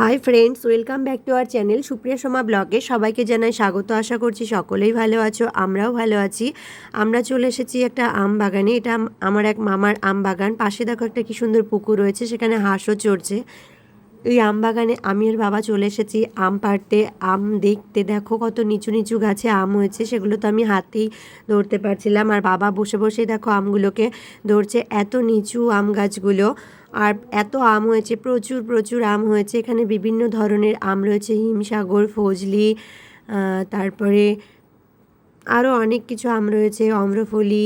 Hi friends welcome back to our channel Supriya Soma ব্লগে সবাইকে জানাই স্বাগত। আশা করছি সকলেই ভালো আছো, আমরাও ভালো আছি। আমরা চলে এসেছি একটা আম বাগানে। এটা আমার এক মামার আম বাগান। পাশে দেখো একটা কি সুন্দর পুকুর রয়েছে, সেখানে হাঁসও চড়ছে। এই আম বাগানে আমি আর বাবা চলে এসেছি আম পাড়তে। আম দেখতে দেখো কত নিচু নিচু গাছে আম হয়েছে, সেগুলো তো আমি হাতেই ধরতে পারছিলাম। আর বাবা বসে বসে দেখো আমগুলোকে ধরছে। এত নিচু আম গাছগুলো। আর এত আম হয়েছে, প্রচুর প্রচুর আম হয়েছে। এখানে বিভিন্ন ধরনের আম রয়েছে, হিমসাগর, ফজলি তারপরে আরও অনেক কিছু আম রয়েছে, অম্রফলি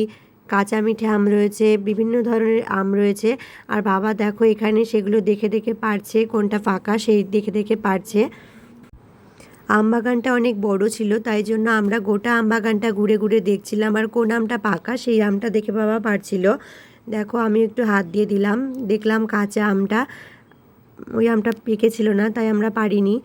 কাঁচা মিঠে আম রয়েছে, বিভিন্ন ধরনের আম রয়েছে। আর বাবা দেখো এখানে সেগুলো দেখে দেখে পারছে, কোনটা ফাঁকা সেই দেখে দেখে পারছে। আম বাগানটা অনেক বড় ছিল, তাই জন্য আমরা গোটা আম বাগানটা ঘুরে ঘুরে দেখছিলাম। আর কোন আমটা পাকা সেই আমটা দেখে বাবা পারছিল। দেখো, আমি একটু হাত দিয়ে দিলাম। দেখলাম কাঁচা আমটা। ওই আমটা পেকেছিল না, তাই আমরা পারিনি।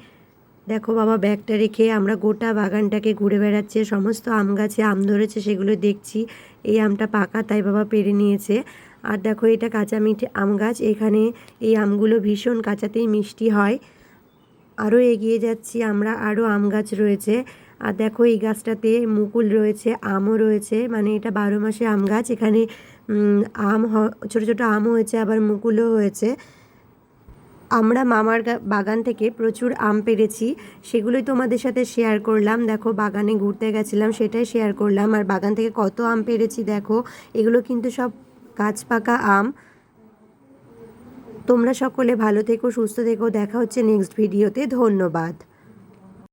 দেখো বাবা, ব্যাগটা রেখে আমরা গোটা বাগানটাকে ঘুরে বেড়াচ্ছে। সমস্ত আম গাছে আম ধরেছে, সেগুলো দেখছি। এই আমটা পাকা, তাই বাবা পেরে নিয়েছে। আর দেখো, এটা কাঁচা মিঠে আম গাছ। এখানে এই আমগুলো ভীষণ কাঁচাতেই মিষ্টি হয়। আরও এগিয়ে যাচ্ছি আমরা, আরও আম গাছ রয়েছে। আর দেখো এই গাছটাতে মুকুল রয়েছে, আমও রয়েছে মানে এটা বারো মাসে আম গাছ। এখানে আম ছোটো ছোটো আমও হয়েছে, আবার মুকুলও হয়েছে। আমরা মামার বাগান থেকে প্রচুর আম পেরেছি, সেগুলোই তোমাদের সাথে শেয়ার করলাম। দেখো বাগানে ঘুরতে গেছিলাম, সেটাই শেয়ার করলাম। আর বাগান থেকে কত আম পেরেছি দেখো, এগুলো কিন্তু সব গাছ পাকা আম। তোমরা সকলে ভালো থেকো, সুস্থ থেকো, দেখা হচ্ছে নেক্সট ভিডিওতে ধন্যবাদ।